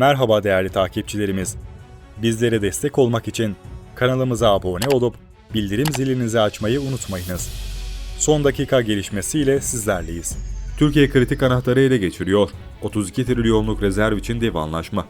Merhaba değerli takipçilerimiz. Bizlere destek olmak için kanalımıza abone olup bildirim zilinizi açmayı unutmayınız. Son dakika gelişmesiyle sizlerleyiz. Türkiye kritik anahtarı ele geçiriyor. 32 trilyonluk rezerv için dev anlaşma.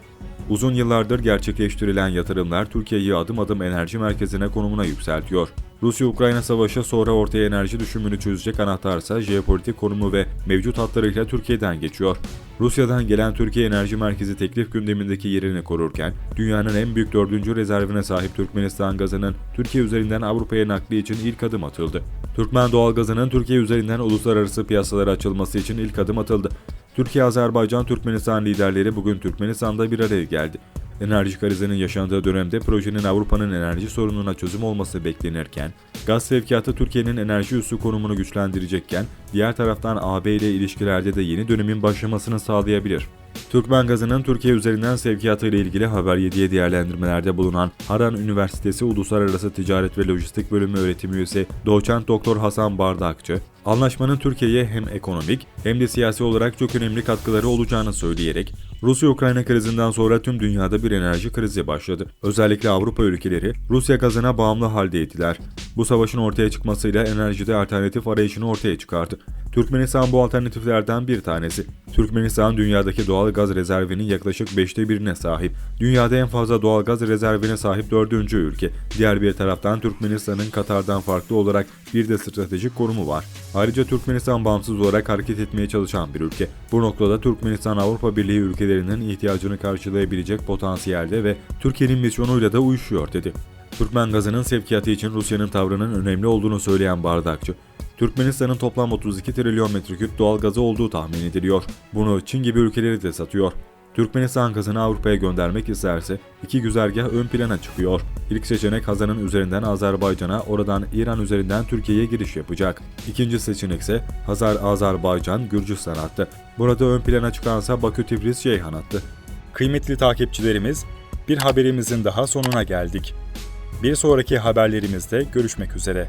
Uzun yıllardır gerçekleştirilen yatırımlar Türkiye'yi adım adım enerji merkezine konumuna yükseltiyor. Rusya-Ukrayna savaşı sonra ortaya enerji düşümünü çözecek anahtarsa jeopolitik konumu ve mevcut hatlarıyla Türkiye'den geçiyor. Rusya'dan gelen Türkiye Enerji Merkezi teklif gündemindeki yerini korurken, dünyanın en büyük dördüncü rezervine sahip Türkmenistan gazının Türkiye üzerinden Avrupa'ya nakli için ilk adım atıldı. Türkmen doğalgazının Türkiye üzerinden uluslararası piyasalara açılması için ilk adım atıldı. Türkiye, Azerbaycan, Türkmenistan liderleri bugün Türkmenistan'da bir araya geldi. Enerji krizinin yaşandığı dönemde projenin Avrupa'nın enerji sorununa çözüm olması beklenirken, gaz sevkiyatı Türkiye'nin enerji üssü konumunu güçlendirecekken, diğer taraftan AB ile ilişkilerde de yeni dönemin başlamasını sağlayabilir. Türkmen gazının Türkiye üzerinden sevkiyatı ile ilgili Haber 7'ye değerlendirmelerde bulunan Haran Üniversitesi Uluslararası Ticaret ve Lojistik Bölümü öğretim üyesi Doçent Doktor Hasan Bardakçı, anlaşmanın Türkiye'ye hem ekonomik hem de siyasi olarak çok önemli katkıları olacağını söyleyerek, Rusya-Ukrayna krizinden sonra tüm dünyada bir enerji krizi başladı. Özellikle Avrupa ülkeleri Rusya gazına bağımlı haldeydiler. Bu savaşın ortaya çıkmasıyla enerjide alternatif arayışını ortaya çıkardı. Türkmenistan bu alternatiflerden bir tanesi. Türkmenistan dünyadaki doğal gaz rezervinin yaklaşık 5'te birine sahip. Dünyada en fazla doğal gaz rezervine sahip dördüncü ülke. Diğer bir taraftan Türkmenistan'ın Katar'dan farklı olarak bir de stratejik konumu var. Ayrıca Türkmenistan bağımsız olarak hareket etmeye çalışan bir ülke. Bu noktada Türkmenistan Avrupa Birliği ülkelerinin ihtiyacını karşılayabilecek potansiyelde ve Türkiye'nin misyonuyla da uyuşuyor dedi. Türkmen gazının sevkiyatı için Rusya'nın tavrının önemli olduğunu söyleyen Bardakçı, Türkmenistan'ın toplam 32 trilyon metreküp doğal gazı olduğu tahmin ediliyor. Bunu Çin gibi ülkeleri de satıyor. Türkmenistan gazını Avrupa'ya göndermek isterse iki güzergah ön plana çıkıyor. İlk seçenek Hazar'ın üzerinden Azerbaycan'a, oradan İran üzerinden Türkiye'ye giriş yapacak. İkinci seçenek ise Hazar Azerbaycan Gürcistan hattı. Burada ön plana çıkansa Bakü Tiflis Ceyhan hattı. Kıymetli takipçilerimiz, bir haberimizin daha sonuna geldik. Bir sonraki haberlerimizde görüşmek üzere.